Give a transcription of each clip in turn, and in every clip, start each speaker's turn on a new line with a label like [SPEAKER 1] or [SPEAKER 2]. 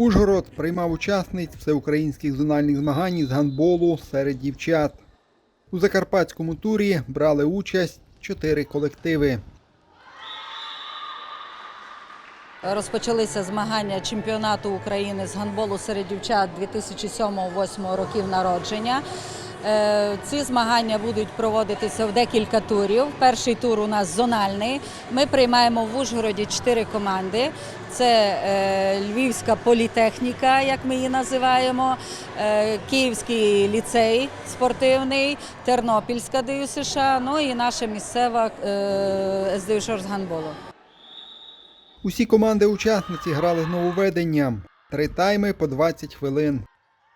[SPEAKER 1] Ужгород приймав учасниць всеукраїнських зональних змагань з гандболу серед дівчат. У закарпатському турі брали участь чотири колективи.
[SPEAKER 2] Розпочалися змагання чемпіонату України з гандболу серед дівчат 2007-2008 років народження. Е, Ці змагання будуть проводитися в декілька турів. Перший тур у нас зональний. Ми приймаємо в Ужгороді чотири команди. Це е, Львівська політехніка, як ми її називаємо, е, Київський ліцей спортивний, Тернопільська ДЮ США, ну і наша місцева СДЮ з гандболу.
[SPEAKER 1] Усі команди-учасниці грали з нововведенням. Три тайми по 20 хвилин.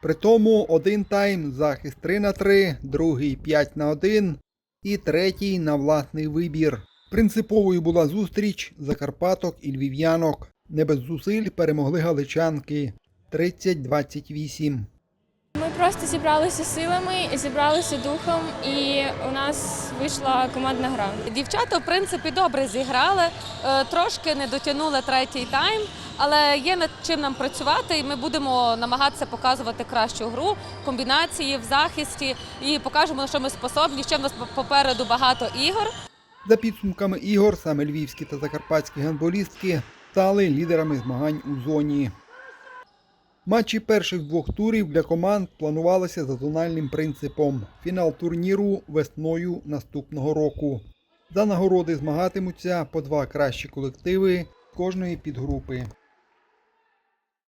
[SPEAKER 1] При тому один тайм захист 3 на 3, другий 5 на 1 і третій на власний вибір. Принциповою була зустріч закарпаток і львів'янок. Не без зусиль перемогли галичанки 30-28.
[SPEAKER 3] Просто зібралися силами, зібралися духом, і у нас вийшла командна гра.
[SPEAKER 4] Дівчата, в принципі, добре зіграли, е, трошки не дотягнули третій тайм, але є над чим нам працювати, і ми будемо намагатися показувати кращу гру, комбінації в захисті і покажемо, на що ми способні. Ще в нас попереду багато ігор.
[SPEAKER 1] За підсумками ігор, саме львівські та закарпатські гандболістки стали лідерами змагань у зоні. Матчі перших двох турів для команд планувалися за зональним принципом. Фінал турніру весною наступного року. За нагороди змагатимуться по два кращі колективи кожної підгрупи.